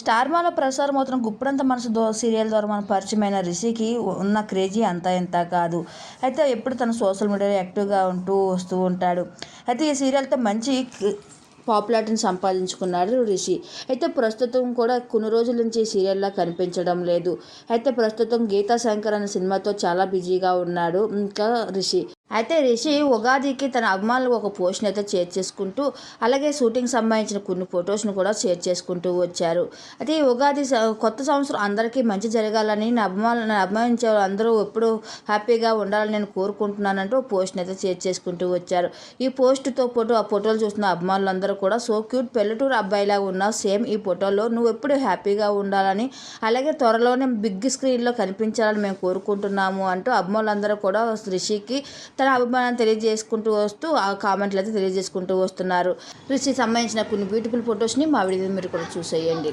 స్టార్మాలో ప్రసారం అవుతున్న గుప్పుడంత మనసు దో సీరియల్ ద్వారా మన పరిచయమైన రిషికి ఉన్న క్రేజీ అంతా ఇంత కాదు. అయితే ఎప్పుడు తన సోషల్ మీడియాలో యాక్టివ్గా ఉంటూ వస్తూ ఉంటాడు. అయితే ఈ సీరియల్తో మంచి పాపులారిటీని సంపాదించుకున్నాడు రిషి. అయితే ప్రస్తుతం కూడా కొన్ని రోజుల నుంచి సీరియల్లా కనిపించడం లేదు. అయితే ప్రస్తుతం గీతా శంకర్ అనే సినిమాతో చాలా బిజీగా ఉన్నాడు ఇంకా రిషి. అయితే రిషి ఉగాదికి తన అభిమానులకు ఒక పోస్ట్ని అయితే షేర్ చేసుకుంటూ అలాగే షూటింగ్ సంబంధించిన కొన్ని ఫొటోస్ను కూడా షేర్ చేసుకుంటూ వచ్చారు. అయితే ఈ ఉగాది కొత్త సంవత్సరం అందరికీ మంచి జరగాలని నా అభిమానులు నన్ను అభిమానించే అందరూ ఎప్పుడూ హ్యాపీగా ఉండాలని నేను కోరుకుంటున్నానంటూ పోస్ట్ని అయితే షేర్ చేసుకుంటూ వచ్చారు. ఈ పోస్ట్తో పాటు ఆ ఫోటోలు చూస్తున్న అభిమానులందరూ కూడా సో క్యూట్ పెళ్ళటూరు అబ్బాయిలా ఉన్నావు సేమ్ ఈ ఫోటోలో నువ్వు ఎప్పుడు హ్యాపీగా ఉండాలని అలాగే త్వరలోనే బిగ్ స్క్రీన్లో కనిపించాలని మేము కోరుకుంటున్నాము అంటూ అభిమానులందరూ కూడా రిషికి తన అభిమానాన్ని తెలియజేసుకుంటూ వస్తూ ఆ కామెంట్లు అయితే తెలియజేసుకుంటూ వస్తున్నారు. రిషికి సంబంధించిన కొన్ని బ్యూటిఫుల్ ఫొటోస్ని మా వీడియో మీరు కూడా చూసేయండి.